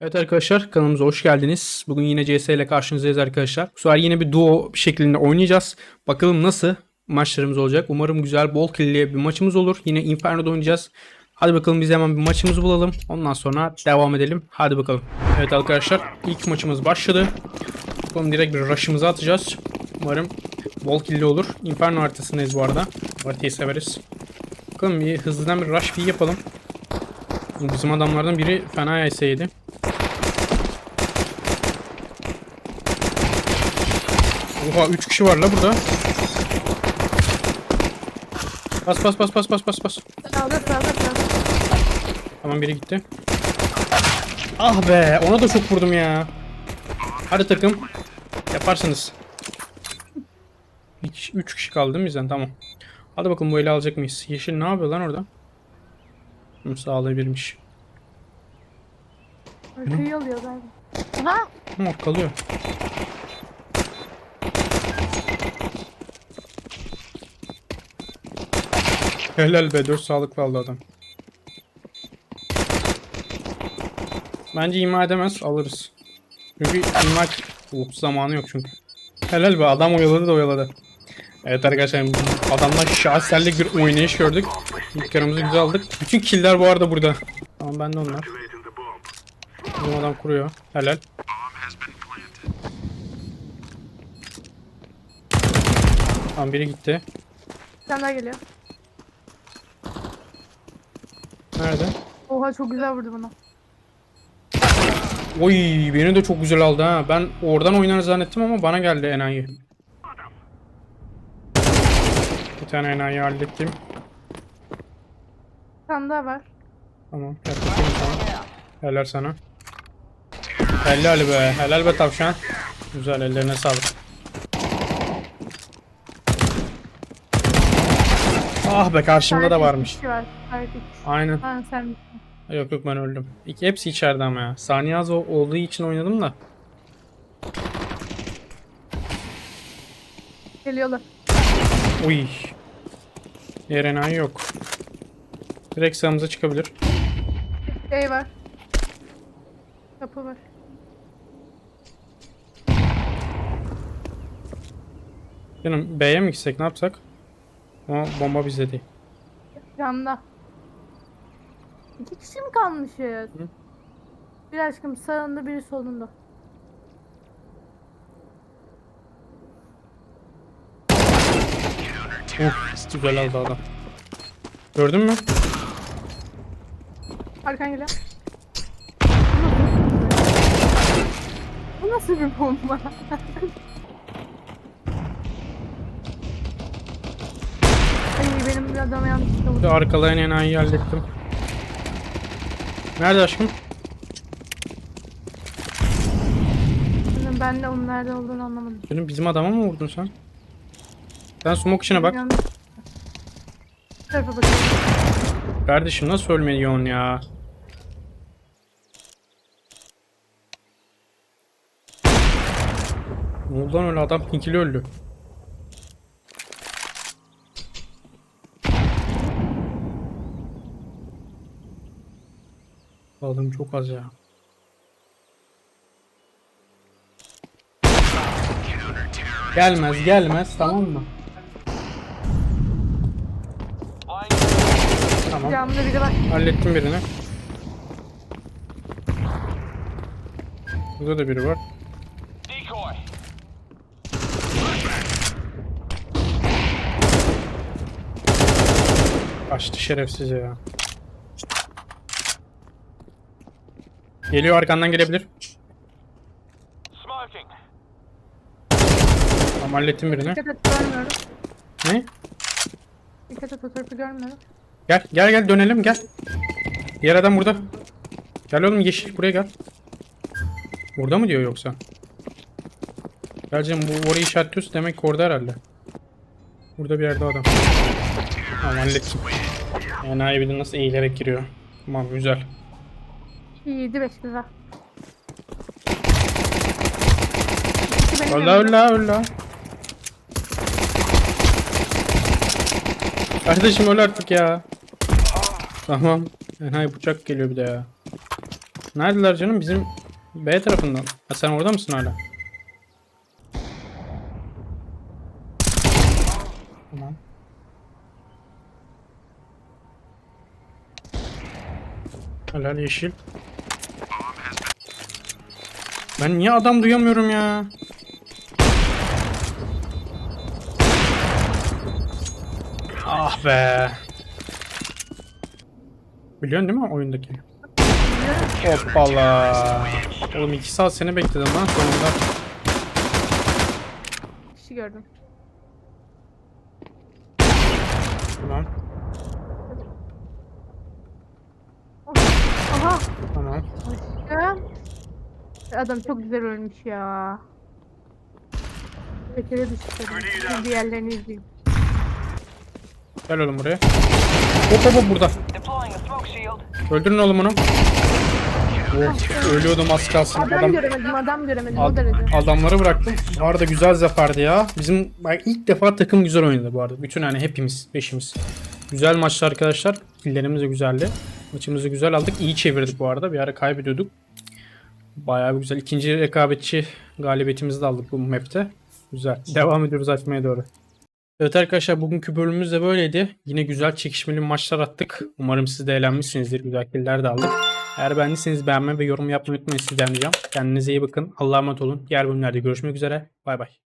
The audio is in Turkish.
Evet arkadaşlar kanalımıza hoş geldiniz. Bugün yine CS ile karşınızdayız arkadaşlar. Bu sefer yine bir duo şeklinde oynayacağız. Bakalım nasıl maçlarımız olacak. Umarım güzel bol kill'li bir maçımız olur. Yine Inferno'da oynayacağız. Hadi bakalım biz hemen bir maçımızı bulalım. Ondan sonra devam edelim. Hadi bakalım. Evet arkadaşlar ilk maçımız başladı. Bakalım direkt bir rush'ımızı atacağız. Umarım bol kill'li olur. Inferno haritasındayız bu arada. Haritayı severiz. Bakalım bir hızlıdan bir rush bir yapalım. Bizim adamlardan biri fena yeseydi. Oha 3 kişi var la burada. Bas bas bas bas bas bas bas. Sağda sağda sağda. Tamam biri gitti. Ah be ona da çok vurdum ya. Hadi takım. Yaparsınız. 3 kişi kaldı değil mi bizden? Tamam. Hadi bakalım bu eli alacak mıyız? Yeşil ne yapıyor lan orada? Hı, Sağlayabilirmiş. Arkayı alıyor galiba. Aha! Ama kalıyor. Helal be 4 sağlıklı aldı adam. Bence ima edemez alırız. Çünkü ima Uf, zamanı yok çünkü. Helal be adam oyaladı da oyaladı. Evet arkadaşlar adamdan şahserlik bir oynayış gördük. İlk yarımızı güzel aldık. Bütün killer bu arada burada. Tamam bende onlar. Bizim adam kuruyor. Helal. Tamam biri gitti. Bir tane daha geliyor. Nerede? Oha çok güzel vurdu bana. Oy beni de çok güzel aldı ha. Ben oradan oynar zannettim ama bana geldi enayi. Bir tane enayi hallettim. Bir tane daha var. Tamam yaklaşayım sana. Helal sana. Helal be. Helal be tavşan. Güzel ellerine sağlık. Ah be karşımda da varmış. var. Aynen. Ha sen Yok yok ben öldüm. İki, hepsi içeride ama ya. Saniye az olduğu için oynadım da. geliyorlar. Uy. Diğer enayi yok. Direkt sağımıza çıkabilir. Şey var. Kapı var. Canım B'ye mi gitsek ne yapsak? Ama bomba bizde değil. Camda. İki kişi mi kalmışız? Bir aşkım sağında biri solunda. Uf, güzel aldı adam. Gördün mü? Arkan geliyor. Bu nasıl bir bomba? Bir adama yanlışlıkla arkalayan enayiyi hallettim. Nerede aşkım? Ben de onun nerede olduğunu anlamadım. Canım bizim adama mı vurdun sen? Sen smoke içine bak. Yanlış. Bu tarafa bakıyorum. Kardeşim nasıl ölmüyorsun ya? Ne oldu lan öyle adam pinkili öldü. Aldım çok az ya. Gelmez gelmez tamam mı? Tamam Camda biri var. hallettim birini. Burada da biri var. Decoy. Açtı şerefsiz ya. Geliyor arkandan gelebilir. Tamam hallettim birini. Dikkat et görmüyorum. Ne? Dikkat et o tarafı görmüyorum. Gel gel gel dönelim gel. Diğer adam burada. Gel oğlum yeşil buraya gel. Burada mı diyor yoksa? Gel canım bu orayı işaretliyorsun demek ki orada herhalde. Burada bir yerde adam. Tamam hallettim. Enayi bir de nasıl eğilerek giriyor. Tamam güzel. 7 5 güzel. İkisi benim Ölla yanımda. ölla ölla. Kardeşim öl artık ya. Tamam. Enayi bıçak geliyor bir de ya. Neredeler canım? Bizim B tarafından. Ha, sen orada mısın hala? Tamam. Helal yeşil. Ben niye adam duyamıyorum ya? Ah be. Biliyorsun değil mi oyundaki? Hoppala. Oğlum iki saat seni bekledim lan sonunda. Kişi gördüm. Tamam. Aha. Tamam. Aşkım. Adam çok güzel ölmüş ya. Bekir'e düştü. Şimdi Diğerlerini izleyeyim. Gel oğlum buraya. Hop hop hop burada. Öldürün oğlum onu. Oh, ölüyordum az kalsın. Adam, Adam, göremedim, adam göremedim ad- o derece. adamları bıraktım. Bu arada güzel zaferdi ya. Bizim bak ilk defa takım güzel oynadı bu arada. Bütün hani hepimiz, beşimiz. Güzel maçtı arkadaşlar. Killerimiz de güzeldi. Maçımızı güzel aldık. İyi çevirdik bu arada. Bir ara kaybediyorduk. Bayağı bir güzel. İkinci rekabetçi galibiyetimizi de aldık bu map'te. Güzel. Devam ediyoruz açmaya doğru. Evet arkadaşlar bugünkü bölümümüz de böyleydi. Yine güzel çekişmeli maçlar attık. Umarım siz de eğlenmişsinizdir. Güzel killer de aldık. Eğer beğendiyseniz beğenme ve yorum yapmayı unutmayın sizden ricam. Kendinize iyi bakın. Allah'a emanet olun. Diğer bölümlerde görüşmek üzere. Bay bay.